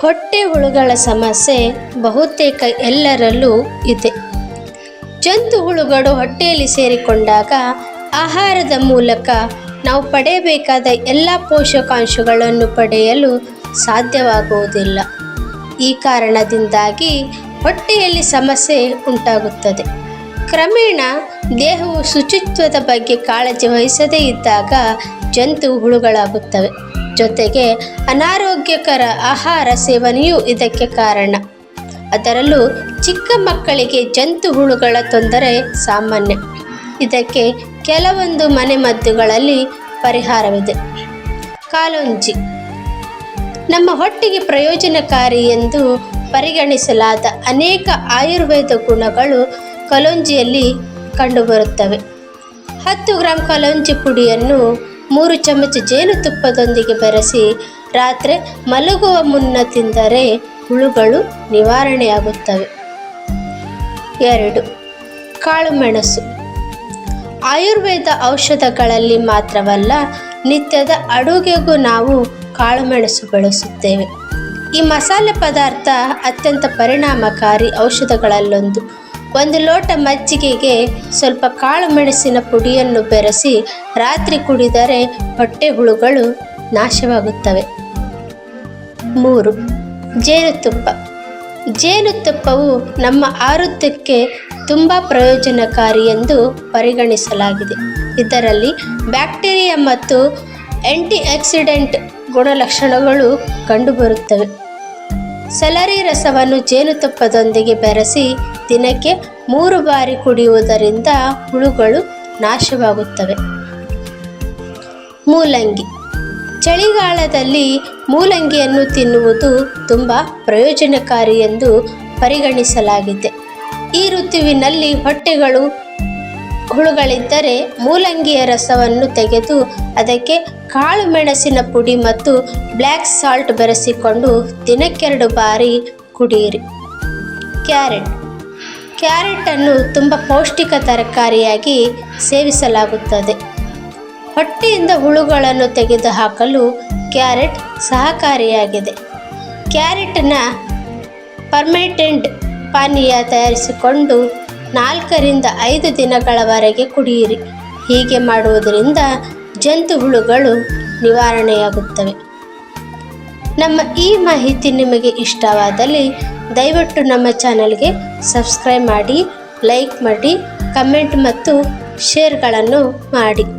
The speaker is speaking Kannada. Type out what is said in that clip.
ಹೊಟ್ಟೆ ಹುಳುಗಳ ಸಮಸ್ಯೆ ಬಹುತೇಕ ಎಲ್ಲರಲ್ಲೂ ಇದೆ. ಜಂತು ಹುಳುಗಳು ಹೊಟ್ಟೆಯಲ್ಲಿ ಸೇರಿಕೊಂಡಾಗ ಆಹಾರದ ಮೂಲಕ ನಾವು ಪಡೆಯಬೇಕಾದ ಎಲ್ಲ ಪೋಷಕಾಂಶಗಳನ್ನು ಪಡೆಯಲು ಸಾಧ್ಯವಾಗುವುದಿಲ್ಲ. ಈ ಕಾರಣದಿಂದಾಗಿ ಹೊಟ್ಟೆಯಲ್ಲಿ ಸಮಸ್ಯೆ ಉಂಟಾಗುತ್ತದೆ. ಕ್ರಮೇಣ ದೇಹವು ಶುಚಿತ್ವದ ಬಗ್ಗೆ ಕಾಳಜಿ ವಹಿಸದೇ ಇದ್ದಾಗ ಜಂತು ಹುಳುಗಳಾಗುತ್ತವೆ ಜೊತೆಗೆ ಅನಾರೋಗ್ಯಕರ ಆಹಾರ ಸೇವನೆಯೂ ಇದಕ್ಕೆ ಕಾರಣ. ಅದರಲ್ಲೂ ಚಿಕ್ಕ ಮಕ್ಕಳಿಗೆ ಜಂತು ಹುಳುಗಳ ತೊಂದರೆ ಸಾಮಾನ್ಯ. ಇದಕ್ಕೆ ಕೆಲವೊಂದು ಮನೆಮದ್ದುಗಳಲ್ಲಿ ಪರಿಹಾರವಿದೆ. ಕಾಲೊಂಜಿ. ನಮ್ಮ ಹೊಟ್ಟೆಗೆ ಪ್ರಯೋಜನಕಾರಿ ಎಂದು ಪರಿಗಣಿಸಲಾದ ಅನೇಕ ಆಯುರ್ವೇದ ಗುಣಗಳು ಕಲೊಂಜಿಯಲ್ಲಿ ಕಂಡುಬರುತ್ತವೆ. ಹತ್ತು ಗ್ರಾಂ ಕಲೊಂಜಿ ಪುಡಿಯನ್ನು ಮೂರು ಚಮಚ ಜೇನುತುಪ್ಪದೊಂದಿಗೆ ಬೆರೆಸಿ ರಾತ್ರಿ ಮಲಗುವ ಮುನ್ನ ತಿಂದರೆ ಹುಳುಗಳು ನಿವಾರಣೆಯಾಗುತ್ತವೆ. ಎರಡು ಕಾಳುಮೆಣಸು ಆಯುರ್ವೇದ ಔಷಧಗಳಲ್ಲಿ ಮಾತ್ರವಲ್ಲ, ನಿತ್ಯದ ಅಡುಗೆಗೂ ನಾವು ಕಾಳುಮೆಣಸು ಬಳಸುತ್ತೇವೆ. ಈ ಮಸಾಲೆ ಪದಾರ್ಥ ಅತ್ಯಂತ ಪರಿಣಾಮಕಾರಿ ಔಷಧಗಳಲ್ಲೊಂದು. ಒಂದು ಲೋಟ ಮಜ್ಜಿಗೆಗೆ ಸ್ವಲ್ಪ ಕಾಳು ಮೆಣಸಿನ ಪುಡಿಯನ್ನು ಬೆರೆಸಿ ರಾತ್ರಿ ಕುಡಿದರೆ ಹೊಟ್ಟೆ ಹುಳುಗಳು ನಾಶವಾಗುತ್ತವೆ. ಮೂರು, ಜೇನುತುಪ್ಪ. ಜೇನುತುಪ್ಪವು ನಮ್ಮ ಆರೋಗ್ಯಕ್ಕೆ ತುಂಬ ಪ್ರಯೋಜನಕಾರಿ ಎಂದು ಪರಿಗಣಿಸಲಾಗಿದೆ. ಇದರಲ್ಲಿ ಬ್ಯಾಕ್ಟೀರಿಯಾ ಮತ್ತು ಆ್ಯಂಟಿ ಆಕ್ಸಿಡೆಂಟ್ ಗುಣಲಕ್ಷಣಗಳು ಕಂಡುಬರುತ್ತವೆ. ಸೆಲರಿ ರಸವನ್ನು ಜೇನುತುಪ್ಪದೊಂದಿಗೆ ಬೆರೆಸಿ ದಿನಕ್ಕೆ ಮೂರು ಬಾರಿ ಕುಡಿಯುವುದರಿಂದ ಹುಳುಗಳು ನಾಶವಾಗುತ್ತವೆ. ಮೂಲಂಗಿ. ಚಳಿಗಾಲದಲ್ಲಿ ಮೂಲಂಗಿಯನ್ನು ತಿನ್ನುವುದು ತುಂಬ ಪ್ರಯೋಜನಕಾರಿ ಎಂದು ಪರಿಗಣಿಸಲಾಗಿದೆ. ಈ ಋತುವಿನಲ್ಲಿ ಹೊಟ್ಟೆಗಳು ಹುಳುಗಳಿದ್ದರೆ ಮೂಲಂಗಿಯ ರಸವನ್ನು ತೆಗೆದು ಅದಕ್ಕೆ ಕಾಳು ಮೆಣಸಿನ ಪುಡಿ ಮತ್ತು ಬ್ಲ್ಯಾಕ್ ಸಾಲ್ಟ್ ಬೆರೆಸಿಕೊಂಡು ದಿನಕ್ಕೆರಡು ಬಾರಿ ಕುಡಿಯಿರಿ. ಕ್ಯಾರೆಟ್. ಕ್ಯಾರೆಟನ್ನು ತುಂಬ ಪೌಷ್ಟಿಕ ತರಕಾರಿಯಾಗಿ ಸೇವಿಸಲಾಗುತ್ತದೆ. ಹೊಟ್ಟೆಯಿಂದ ಹುಳುಗಳನ್ನು ತೆಗೆದುಹಾಕಲು ಕ್ಯಾರೆಟ್ ಸಹಕಾರಿಯಾಗಿದೆ. ಕ್ಯಾರೆಟ್ನ ಪರ್ಮೆಟೆಂಟ್ ಪಾನೀಯ ತಯಾರಿಸಿಕೊಂಡು ನಾಲ್ಕರಿಂದ ಐದು ದಿನಗಳವರೆಗೆ ಕುಡಿಯಿರಿ. ಹೀಗೆ ಮಾಡುವುದರಿಂದ ಜಂತು ಹುಳುಗಳು ನಿವಾರಣೆಯಾಗುತ್ತವೆ. ನಮ್ಮ ಈ ಮಾಹಿತಿ ನಿಮಗೆ ಇಷ್ಟವಾದಲ್ಲಿ ದಯವಿಟ್ಟು ನಮ್ಮ ಚಾನಲ್ಗೆ ಸಬ್ಸ್ಕ್ರೈಬ್ ಮಾಡಿ, ಲೈಕ್ ಮಾಡಿ, ಕಮೆಂಟ್ ಮತ್ತು ಶೇರ್ಗಳನ್ನು ಮಾಡಿ.